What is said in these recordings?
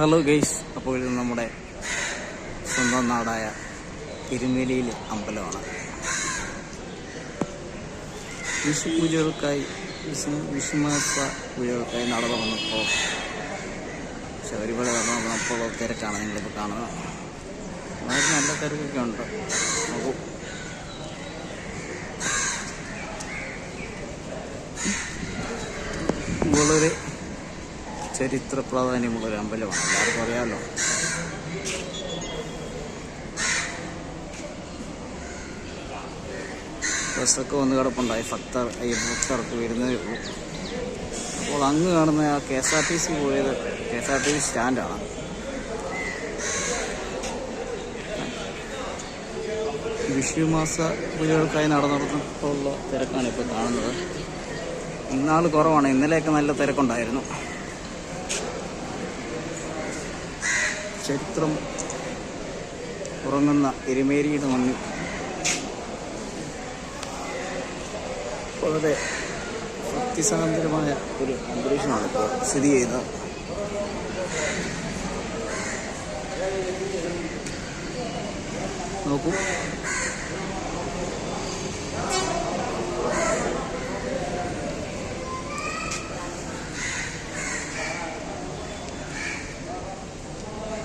Hello guys അപ്പോൾ ഇത് നമ്മുടെ സ്വന്തം നാടായ തിരുമേലിയിൽ അമ്പലമാണ്. വിഷു പൂജകൾക്കായി വിഷു വിഷുമാസ പൂജകൾക്കായി നട തുറന്നപ്പോൾ ശബരിമല നടന്നു വന്നപ്പോൾ തിരക്കാണ്. നിങ്ങളിപ്പോൾ കാണുന്നത്. വളരെ നല്ല തിരക്കൊക്കെ ഉണ്ട്. നോക്കൂ വളരെ ചരിത്ര പ്രാധാന്യമുള്ള ഒരു അമ്പലമാണ്. എല്ലാവർക്കും അറിയാമല്ലോ ബസ്സൊക്കെ വന്ന് കിടപ്പുണ്ടായി. ഭക്തർ ഭക്തർക്ക് വരുന്നതേ ഉള്ളൂ അപ്പോൾ അങ്ങ് കാണുന്ന ആ K S R T C പോയത് K S R T C സ്റ്റാൻഡാണ്. വിഷുമാസ പൂജകൾക്കായി നടന്നിടത്തുള്ള തിരക്കാണ് ഇപ്പോൾ കാണുന്നത്. ഇന്നാൾ കുറവാണ്. ഇന്നലെയൊക്കെ നല്ല തിരക്കുണ്ടായിരുന്നു. ചരിത്രം ഉറങ്ങുന്ന എരുമേരിയുടെ മണ്ണിൽ. വളരെ ഭക്തിസാന്ദ്രമായ ഒരു അന്തരീക്ഷമാണ് ഇപ്പോൾ സ്ഥിതി ചെയ്യുന്നത്. നോക്കൂ.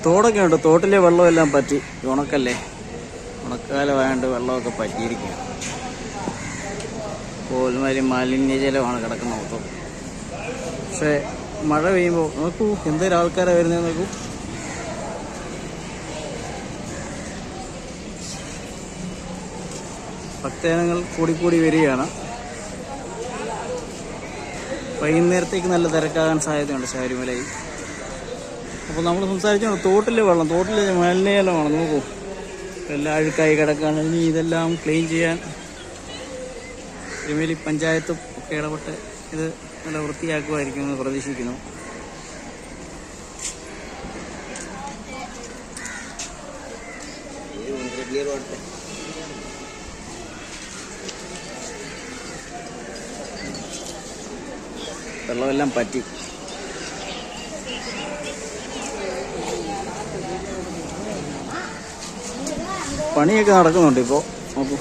തോടൊക്കെ ഉണ്ട്. തോട്ടിലെ വെള്ളമെല്ലാം പറ്റി. ഉണക്കല്ലേ? ഉണക്കാലമായതുകൊണ്ട് വെള്ളമൊക്കെ പറ്റിയിരിക്കുകയാണ്. കോൽമാരി മാലിന്യജലമാണ് കിടക്കുന്നത് മൊത്തം. പക്ഷേ മഴ പെയ്യുമ്പോൾ നോക്കൂ എന്തൊരു ആൾക്കാരാണ് വരുന്നത് നോക്കൂ. ഭക്തജനങ്ങൾ കൂടിക്കൂടി വരികയാണ്. വൈകുന്നേരത്തേക്ക് നല്ല തിരക്കാകാൻ സാധ്യതയുണ്ട് ശബരിമലയിൽ. അപ്പോൾ നമ്മൾ സംസാരിച്ചാണ് തോട്ടിലെ വെള്ളം തോട്ടിലെ മലിനജലമാണ് നോക്കൂ. എല്ലാം അഴുക്കായി കിടക്കുകയാണ് ഇനി ഇതെല്ലാം ക്ലീൻ ചെയ്യാൻ തിരുമേലി പഞ്ചായത്തും ഒക്കെ ഇടപെട്ട് ഇത് നല്ല വൃത്തിയാക്കുമായിരിക്കുമെന്ന് പ്രതീക്ഷിക്കുന്നു. വെള്ളമെല്ലാം പറ്റി. പണിയൊക്കെ നടക്കുന്നുണ്ട് ഇപ്പോൾ നോക്കൂ.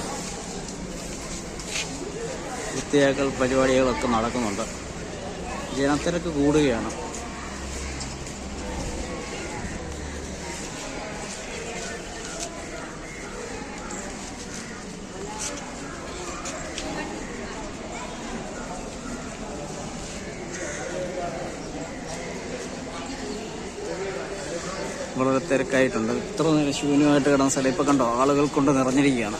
വൃത്തിയാക്കൽ പരിപാടികളൊക്കെ നടക്കുന്നുണ്ട്. ജനത്തിരക്ക് കൂടുകയാണ്. വളരെ തിരക്കായിട്ടുണ്ട് ഇത്ര നേരം ശൂന്യമായിട്ട് കിടന്ന സ്ഥലം ഇപ്പം കണ്ടോ? ആളുകൾ കൊണ്ട് നിറഞ്ഞിരിക്കുകയാണ്.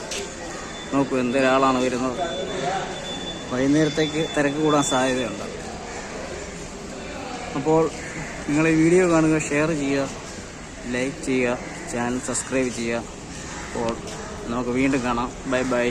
നോക്കൂ എന്തൊരാളാണ് വരുന്നത്. വൈകുന്നേരത്തേക്ക് തിരക്ക് കൂടാൻ സാധ്യതയുണ്ട്. അപ്പോൾ നിങ്ങൾ ഈ വീഡിയോ കാണുക ഷെയർ ചെയ്യുക ലൈക്ക് ചെയ്യുക ചാനൽ സബ്സ്ക്രൈബ് ചെയ്യുക. അപ്പോൾ നമുക്ക് വീണ്ടും കാണാം. Bye bye